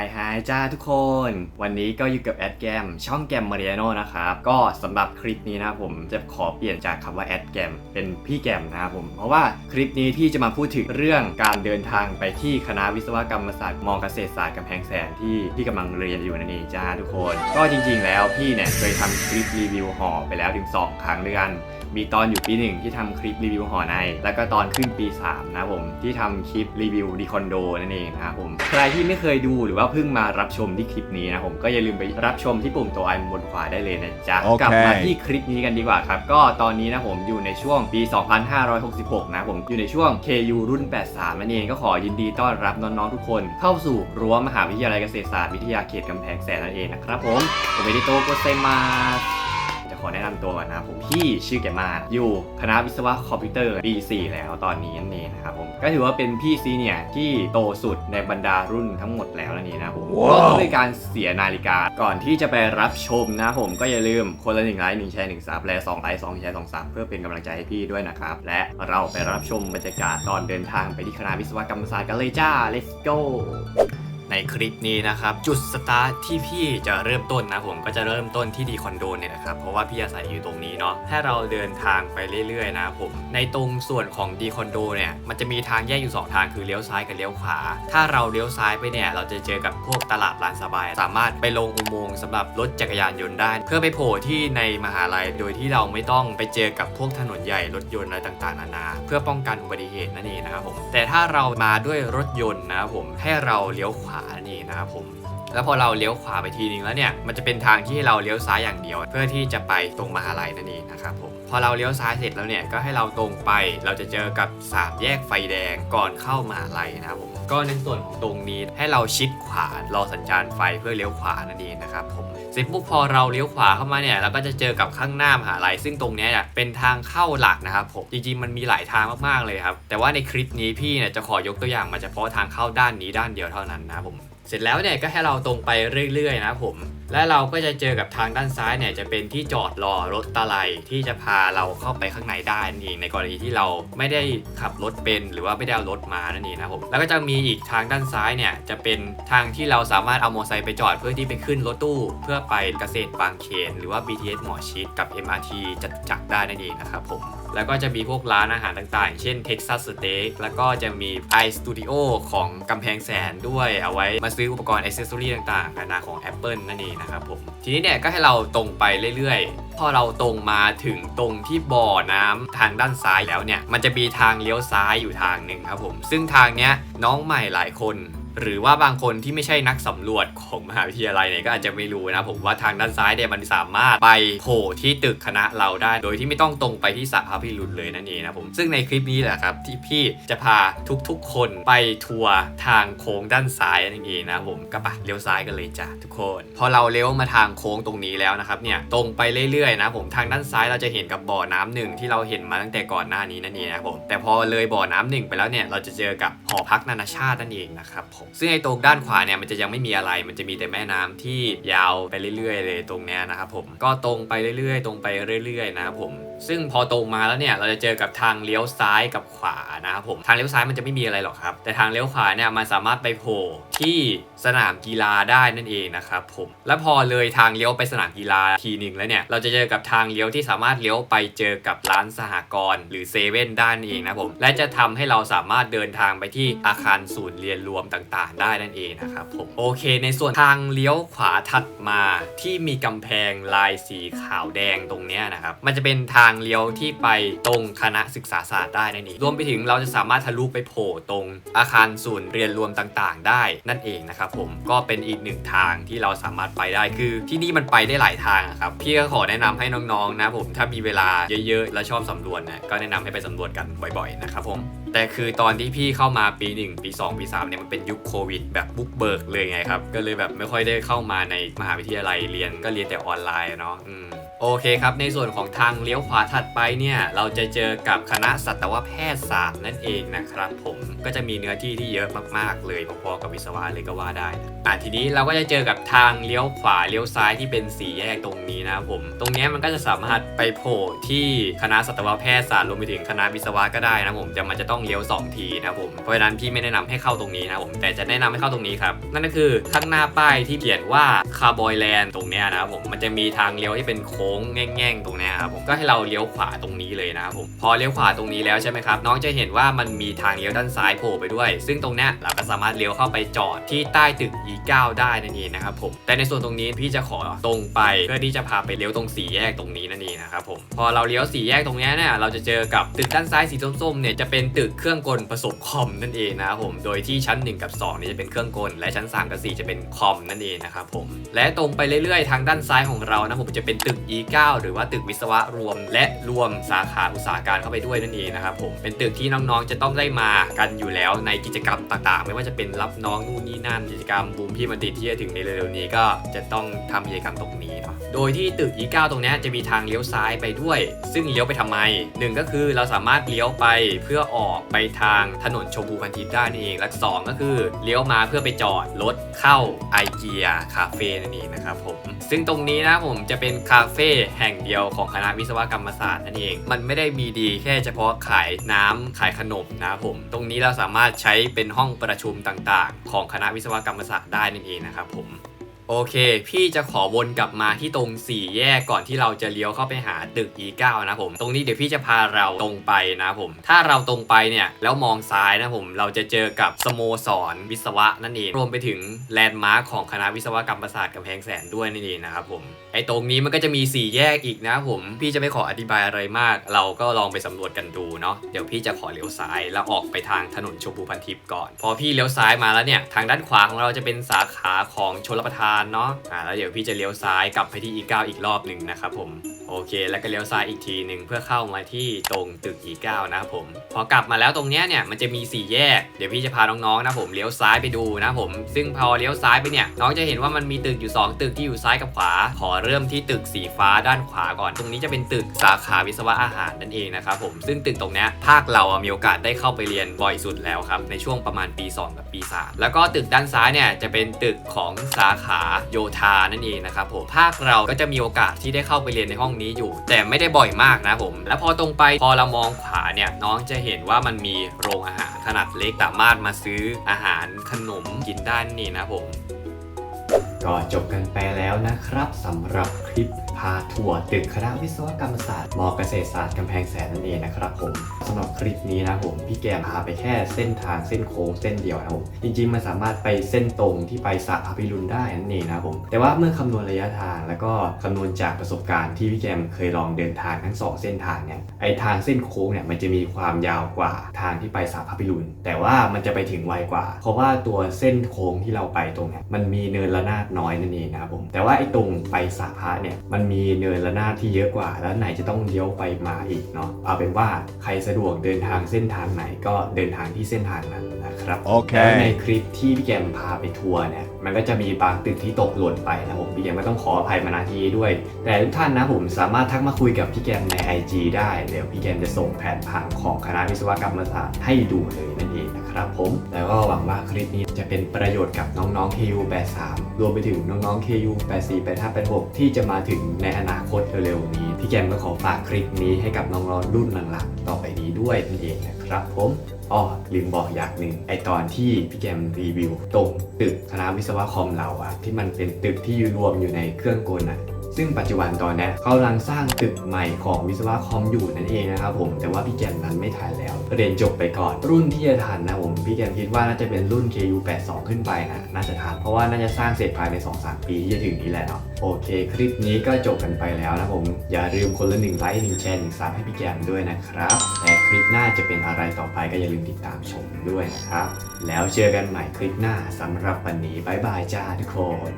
ายฮายจ้าทุกคน วันนี้ก็อยู่กับแอดแกมช่องแกมมาริ a โนนะครับ ก็สำหรับคลิปนี้นะผมจะขอเปลี่ยนจากคำว่าแอดแกมเป็นพี่แกมนะครับผม เพราะว่าคลิปนี้ที่จะมาพูดถึงเรื่องการเดินทางไปที่คณะวิศวกรรมศาสตร์มเกษตรศาสตร์กำแพงแสนที่ที่กำลังเรียนอยู่นั่นเองจ้าทุกคน ก็จริงๆแล้วพี่เนี่ยเคยทำคลิปรีวิวหอไปแล้วถึง 2 ครั้งด้วยกัน มีตอนอยู่ปีหนึ่งที่ทำคลิปรีวิวหอใน แล้วก็ตอนขึ้นปี 3 นะครับผมที่ทำคลิปรีวิวดีคอนโดนั่นเองนะครับผมใครที่ไม่เคยดูหรือว่าเพิ่งมารับชมที่คลิปนี้นะผมก็อย่าลืมไปรับชมที่ปุ่มตัวไอบนขวาได้เลยนะจ๊ะโอเคกลัมาที่คลิปนี้กันดีกว่าครับ ก็ตอนนี้นะผมอยู่ในช่วงปี 2566 นะผมอยู่ในช่วง KU รุ่น 83 นั่นเองก็ขอยินดีต้อนรับน้องๆทุกคน เข้าสู่รั้วมหาวิทยาลัยเกษตรศาสตร์วิทยาเขตกำแพงแสนนั่นเองนะครับผมโอเมดิโตโกเซมาจะ ขอแนะนำตัวก่อนนะครับผมพี่ชื่อแกมาอยู่คณะวิศวะคอมพิวเตอร์ปี4แล้วตอนนี้นั่นเองนะครับผมก็ถือว่าเป็นพี่ซีเนียร์ที่โตสุดในบรรดารุ่นทั้งหมดแล้วนั่นเองนะครับผมว้าวก็ด้วยการเสียนาฬิกาก่อนที่จะไปรับชมนะครับผมก็อย่าลืมคนละหนึ่งไลค์หนึ่งแชร์หนึ่งซับและสองไลค์สองแชร์สองซับเพื่อเป็นกำลังใจให้พี่ด้วยนะครับและเราไปรับชมบรรยากาศตอนเดินทางไปที่คณะวิศวกรรมศาสตร์กันเลยจ้า let's go ในคลิปนี้นะครับ จุดสตาร์ทที่พี่จะเริ่มต้นนะผมก็จะเริ่มต้นที่ดีคอนโดเนี่ยนะครับเพราะว่าพี่อาศัยอยู่ตรงนี้เนาะถ้าเราเดินทางไปเรื่อยๆนะผมในตรงส่วนของดีคอนโดเนี่ยมันจะมีทางแยกอยู่ 2 ทางคือเลี้ยวซ้ายกับเลี้ยวขวา ถ้าเราเลี้ยวซ้ายไปเนี่ยเราจะเจอกับพวกตลาดร้านสบาย สามารถไปลงอุโมงค์สำหรับรถจักรยานยนต์ได้ เพื่อไปโผล่ที่ในมหาลัยโดยที่เราไม่ต้องไปเจอกับพวกถนนใหญ่รถยนต์อะไรต่างๆนานา เพื่อป้องกันอุบัติเหตุนั่นเองนะครับผมแต่ถ้าเรามาด้วยรถยนต์นะครับผมให้เราเลี้ยวขวานี่นะครับผมแล้วพอเราเลี้ยวขวาไปทีนึงแล้วเนี่ยมันจะเป็นทางที่เราเลี้ยวซ้ายอย่างเดียว เพื่อที่จะไปตรงมหาลัยนั่นเองนะครับผมพอเราเลี้ยวซ้ายเสร็จแล้วเนี่ยก็ให้เราตรงไป เราจะเจอกับสามแยกไฟแดงก่อนเข้ามหาลัยนะครับผม ก็ในส่วนของตรงนี้ให้เราชิดขวารอสัญญาณไฟเพื่อเลี้ยวขวานั่นเองนะครับผมเสร็จปุ๊บพอเราเลี้ยวขวาเข้ามาเนี่ยเราก็จะเจอกับข้างหน้ามหาลัยซึ่งตรงนี้เนี่ยเป็นทางเข้าหลักนะครับผมจริงๆมันมีหลายทางมากๆเลยครับแต่ว่าในคลิปนี้พี่เนี่ยจะขอยกตัวอย่างมาเฉพาะทางเข้าด้านนี้ด้านเดียวเท่านั้นนะผม เสร็จแล้วเนี่ยก็ให้เราตรงไปเรื่อยๆนะผม และเราก็จะเจอกับทางด้านซ้ายเนี่ยจะเป็นที่จอดรอรถตะไลที่จะพาเราเข้าไปข้างในได้นั่นเองในกรณีที่เราไม่ได้ขับรถเป็นหรือว่าไม่ได้เอารถมานั่นเองนะครับผมแล้วก็จะมีอีกทางด้านซ้ายเนี่ยจะเป็นทางที่เราสามารถเอามอเตอร์ไซค์ไปจอดเพื่อที่ไปขึ้นรถตู้ เพื่อไปเกษตรบางเขนหรือว่า BTS หมอชิดกับ MRT จัดจักรได้นั่นเองนะครับผม แล้วก็จะมีพวกร้านอาหารต่างๆ เช่น Texas Steak แล้วก็จะมี iStudio ของกำแพงแสนด้วยเอาไว้มาซื้ออุปกรณ์อ c เซสซอรี่ต่างๆนานาของ Apple นั่นเองนะครับผม ทีนี้เนี่ยก็ให้เราตรงไปเรื่อยๆ พอเราตรงมาถึงตรงที่บ่อน้ำทางด้านซ้ายแล้วเนี่ย มันจะมีทางเลี้ยวซ้ายอยู่ทางหนึ่งครับผม ซึ่งทางเนี้ยน้องใหม่หลายคน หรือว่าบางคนที่ไม่ใช่นักสำรวจของมหาวิทยาลัยเนี่ยก็อาจจะไม่รู้นะผมว่าทางด้านซ้ายเนี่ยมันสามารถไปโผล่ที่ตึกคณะเราได้ โดยที่ไม่ต้องตรงไปที่สระพระพิรุณเลยนั่นเองนะผมซึ่งในคลิปนี้แหละครับที่พี่จะพาทุกๆ คนไปทัวร์ทางโค้งด้านซ้ายนั่นเองนะผมก็ไปเลี้ยวซ้ายกันเลยจ้ะทุกคน พอเราเลี้ยวมาทางโค้งตรงนี้แล้วนะครับเนี่ยตรงไปเรื่อยๆนะผมทางด้านซ้ายเราจะเห็นกับบ่อน้ำหนึ่งที่เราเห็นมาตั้งแต่ก่อนหน้านี้นั่นเองนะผมแต่พอเลยบ่อน้ำหนึ่งไปแล้วเนี่ยเราจะเจอกับ อพักนานาชาตินั่นเองนะครับผมซึ่งไอ้ตรงด้านขวาเนี่ยมันจะยังไม่มีอะไร มันจะมีแต่แม่น้ำที่ยาวไปเรื่อยๆ เลยตรงเนี้ยนะครับผมก็ตรงไปเรื่อยๆ ตรงไปเรื่อยๆนะครับผม ซึ่งพอตรงมาแล้วเนี่ยเราจะเจอกับทางเลี้ยวซ้ายกับขวานะครับผมทางเลี้ยวซ้ายมันจะไม่มีอะไรหรอกครับ แต่ทางเลี้ยวขวาเนี่ยมันสามารถไปโผล่ที่สนามกีฬาได้นั่นเองนะครับผมและพอเลยทางเลี้ยวไปสนามกีฬาทีหนึ่งแล้วเนี่ยเราจะเจอกับทางเลี้ยวที่สามารถเลี้ยวไปเจอกับร้านสหกรณ์หรือเซเว่นด้านนเองนะผมและจะทำให้เราสามารถเดินทางไปที่อาคารศูนย์เรียนรวมต่างๆ ได้นั่นเองนะครับผมโอเค ในส่วนทางเลี้ยวขวาถัดมาที่มีกำแพงลายสีขาวแดงตรงเนี้ยนะครับมันจะเป็นทางางเลี้ยวที่ไปตรงคณะศึกษาศาสตร์ได้นั่นเองรวมไปถึงเราจะสามารถทะลุไปโผล่ตรงอาคารศูนย์เรียนรวมต่างๆ ได้นั่นเองนะครับผมก็เป็นอีกหนึ่งทางที่เราสามารถไปได้คือ ที่นี่มันไปได้หลายทางครับพี่ก็ขอแนะนำให้น้องๆนะผมถ้ามีเวลาเยอะๆ และชอบสำรวจเนี่ยก็แนะนำให้ไปสำรวจกันบ่อยๆนะครับผม แต่คือตอนที่พี่เข้ามาปี 1 ปี 2 ปี 3เนี่ยมันเป็นยุคโควิด แบบบุกเบิกเลยไงครับ ก็เลยแบบไม่ค่อยได้เข้ามาในมหาวิทยาลัยเรียนก็เรียนแต่ออนไลน์เนาะโอเคครับ ในส่วนของทางเลี้ยวขวาถัดไปเนี่ย เราจะเจอกับคณะสัตวแพทยศาสตร์นั่นเองนะครับผมก็จะมีเนื้อที่ที่เยอะมากๆเลยพอๆกับวิศวะเลยก็ว่าได้อะทีนี้เราก็จะเจอกับทางเลี้ยวขวาเลี้ยวซ้ายที่เป็นสีแยกตรงนี้นะครับผม ตรงเนี้ยมันก็จะสามารถไปโผล่ที่คณะสัตวแพทยศาสตร์รวมไปถึงคณะวิศวะก็ได้นะผมแต่มันจะต้องเลี้ยว2ทีนะครับผมเพราะฉะนั้นพี่ไม่แนะนำให้เข้าตรงนี้นะครับผมแต่จะแนะนำให้เข้าตรงนี้ครับนั่นก็คือข้างหน้าป้ายที่เขียนว่าคาร์บอยแลนด์ตรงเนี้ยนะครับผมมันจะมีทางเลี้ยวที่เป็นโค้งแง่งๆตรงเนี้ยครับผมก็ให้เราเลี้ยวขวาตรงนี้เลยนะครับผมพอเลี้ยวขวาตรงนี้แล้วใช่ไหมครับน้องจะเห็นว่ามันมีทางเลี้ยวด้านซ้ายโผล่ไปด้วย ซึ่งตรงเนี้ยเราก็สามารถเลี้ยวเข้าไปจอดที่ใต้ตึก E9 ได้นั่นเองนะครับผมแต่ในส่วนตรงนี้พี่จะขอตรงไปเพื่อที่จะพาไปเลี้ยวตรงสี่แยกตรงนี้นั่นเองนะครับผมพอเราเลี้ยวสี่แยกตรงนี้เนี่ยเราจะเจอกับตึกด้านซ้ายสีส้มๆเนี่ยจะเป็นตึกเครื่องกลผสมคอมนั่นเองนะครับผมโดยที่ชั้น 1 กับ2นี่จะเป็นเครื่องกล และชั้น 3 กับ 4 จะเป็นคอมนั่นเองนะครับผมและตรงไปเรื่อยๆ ทางด้านซ้ายของเรานะผมจะเป็นตึก E9 หรือว่าตึกวิศวะรวม และรวมสาขาอุตสาหการเข้าไปด้วยนั่นเองนะครับผมเป็นตึกที่น้องๆจะต้องได้มากันอยู่แล้วในกิจกรรมต่างๆ ไม่ว่าจะเป็นรับน้องนู่นนี่นั่น กิจกรรมบูมพี่มันติดที่จะถึงในเร็วๆนี้ก็จะต้องทำกิจกรรมตรงนี้เนาะโดยที่ตึก E9 ตรงนี้จะมีทางเลี้ยวซ้ายไปด้วย ซึ่งเลี้ยวไปทำไมหนึ่งก็คือเราสามารถเลี้ยวไปเพื่อออกไปทางถนนชมพูพันทิพย์ได้นั่เองและสองก็คือเลี้ยวมาเพื่อไปจอดรถเข้าไอเกียคาเฟ่นั่นเองนะครับผมซึ่งตรงนี้นะผมจะเป็นคาเฟ่แห่งเดียวของคณะวิศวกรรมศาสตร์นั่นเอง มันไม่ได้มีดีแค่เฉพาะขายน้ำขายขนมนะครับผม ตรงนี้เราสามารถใช้เป็นห้องประชุมต่างๆ ของคณะวิศวกรรมศาสตร์ได้นั่นเองนะครับผม โอเค พี่จะขอวนกลับมาที่ตรง 4 แยกก่อนที่เราจะเลี้ยวเข้าไปหาตึก E9 นะผม ตรงนี้เดี๋ยวพี่จะพาเราตรงไปนะผม ถ้าเราตรงไปเนี่ยแล้วมองซ้ายนะผม เราจะเจอกับสโมสรวิศวะนั่นเอง รวมไปถึงแลนด์มาร์คของคณะวิศวกรรมศาสตร์กำแพงแสนด้วยนั่นเองนะครับผม ไอ้ตรงนี้มันก็จะมี 4 แยกอีกนะผม พี่จะไม่ขออธิบายอะไรมาก เราก็ลองไปสำรวจกันดูเนาะ เดี๋ยวพี่จะขอเลี้ยวซ้ายแล้วออกไปทางถนนชมพูพันทิพย์ก่อน พอพี่เลี้ยวซ้ายมาแล้วเนี่ย ทางด้านขวาของเราจะเป็นสาขาของชลประทานเนาะอ่าแล้วเดี๋ยวพี่จะเลี้ยวซ้ายกลับไปที่ E9 อีกรอบหนึ่งนะครับผม โอเค แล้วก็เลี้ยวซ้ายอีกทีหนึ่งเพื่อเข้ามาที่ตรงตึก E9 นะครับผม พอกลับมาแล้วตรงเนี้ยเนี่ยมันจะมี 4 แยก เดี๋ยวพี่จะพาน้องๆนะผมเลี้ยวซ้ายไปดูนะผม ซึ่งพอเลี้ยวซ้ายไปเนี่ยน้องจะเห็นว่ามันมีตึกอยู่ 2 ตึกที่อยู่ซ้ายกับขวา ขอเริ่มที่ตึกสีฟ้าด้านขวาก่อน ตรงนี้จะเป็นตึกสาขาวิศวะอาหารนั่นเองนะครับผม ซึ่งตึกตรงเนี้ยภาคเราอะมีโอกาสได้เข้าไปเรียนบ่อยสุดแล้วครับในช่วงประมาณปี 2 กับปี 3 แล้วก็ตึกด้านซ้ายเนี่ยจะเป็นตึกของสาขาโยธานั่นเองนะครับผมภาคเราก็จะมีโอกาสที่ได้เข้าไปเรียนในห้องนี้อยู่ แต่ไม่ได้บ่อยมากนะผม แล้วพอตรงไปพอเรามองขวาเนี่ยน้องจะเห็นว่ามันมีโรงอาหารขนาดเล็กสามารถมาซื้ออาหารขนมกินได้นี่นะผม ก็จบกันไปแล้วนะครับสำหรับคลิป พาทัวร์ตึกคณะวิศวกรรมศาสตร์มเกษตรศาสตร์กำแพงแสนนั่นเองนะครับผมสำหรับคลิปนี้นะผมพี่แกมพาไปแค่เส้นทางเส้นโค้งเส้นเดียวนะผมจริงๆ มันสามารถไปเส้นตรงที่ไปสระพาพิรุณได้นั่นเองนะครับผมแต่ว่าเมื่อคำนวณระยะทางแล้วก็คำนวณจากประสบการณ์ที่พี่แกมเคยลองเดินทางทั้งสองเส้นทางเนี่ยไอทางเส้นโค้งเนี่ยมันจะมีความยาวกว่าทางที่ไปสระพาพิรุณแต่ว่ามันจะไปถึงไวกว่า เพราะว่าตัวเส้นโค้งที่เราไปตรงเนี่ยมันมีเนินระนาดน้อยนั่นเองนะครับผมแต่ว่าไอตรงไปสระพระเนี่ยมันมีเนินระนาดที่เยอะกว่า แล้วไหนจะต้องเลี้ยวไปมาอีกเนาะเอาเป็นว่าใครสะดวกเดินทางเส้นทางไหนก็เดินทางที่เส้นทางนั้นนะครับ โอเคแล้วในคลิปที่พี่แกมพาไปทัวร์เนี่ย มันก็จะมีบางตึกที่ตกหล่นไปนะผมพี่แกมก็ต้องขออภัยมาณทีด้วย แต่ทุกท่านนะผมสามารถทักมาคุยกับพี่แกมใน IG ได้เดี๋ยวพี่แกมจะส่งแผนผังของคณะวิศวกรรมศาสตร์ให้ดูเลยนั่นเองนะครับผม แล้วก็หวังว่าคลิปนี้จะเป็นประโยชน์กับน้องๆ KU 83รวมไปถึงน้องๆ KU 84 85 86 ที่จะมาถึงในอนาคตเร็วๆนี้ พี่แกมก็ขอฝากคลิปนี้ให้กับน้องๆรุ่นหลังๆต่อไปนี้ด้วยนั่นเองนะครับครับผมอ๋อลืมบอกอย่างหนึ่งไอตอนที่พี่แกมรีวิว ตรงตึกคณะวิศวะคอมเราอะที่มันเป็นตึกที่รวมอยู่ในเครื่องกลอะ ซึ่งปัจจุบันตอนนี้เขากำลังสร้างตึกใหม่ของวิศวะคอมอยู่นั่นเองนะครับผมแต่ว่าพี่แกมนั้นไม่ทันแล้วเรียนจบไปก่อน รุ่นที่จะทันนะผมพี่แกมคิดว่าน่าจะเป็นรุ่น KU 82 ขึ้นไปนะน่าจะทันเพราะว่าน่าจะสร้างเสร็จภายใน 2-3 ปีที่จะถึงนี้แหละเนาะโอเค คลิปนี้ก็จบกันไปแล้วนะผมอย่าลืมคนละหนึ่งไลค์หนึ่งแชร์หนึ่งซับให้พี่แกมด้วยนะครับและคลิปหน้าจะเป็นอะไรต่อไปก็อย่าลืมติดตามชมด้วยนะครับ แล้วเจอกันใหม่คลิปหน้าสำหรับวันนี้บายบายจ้าทุกคน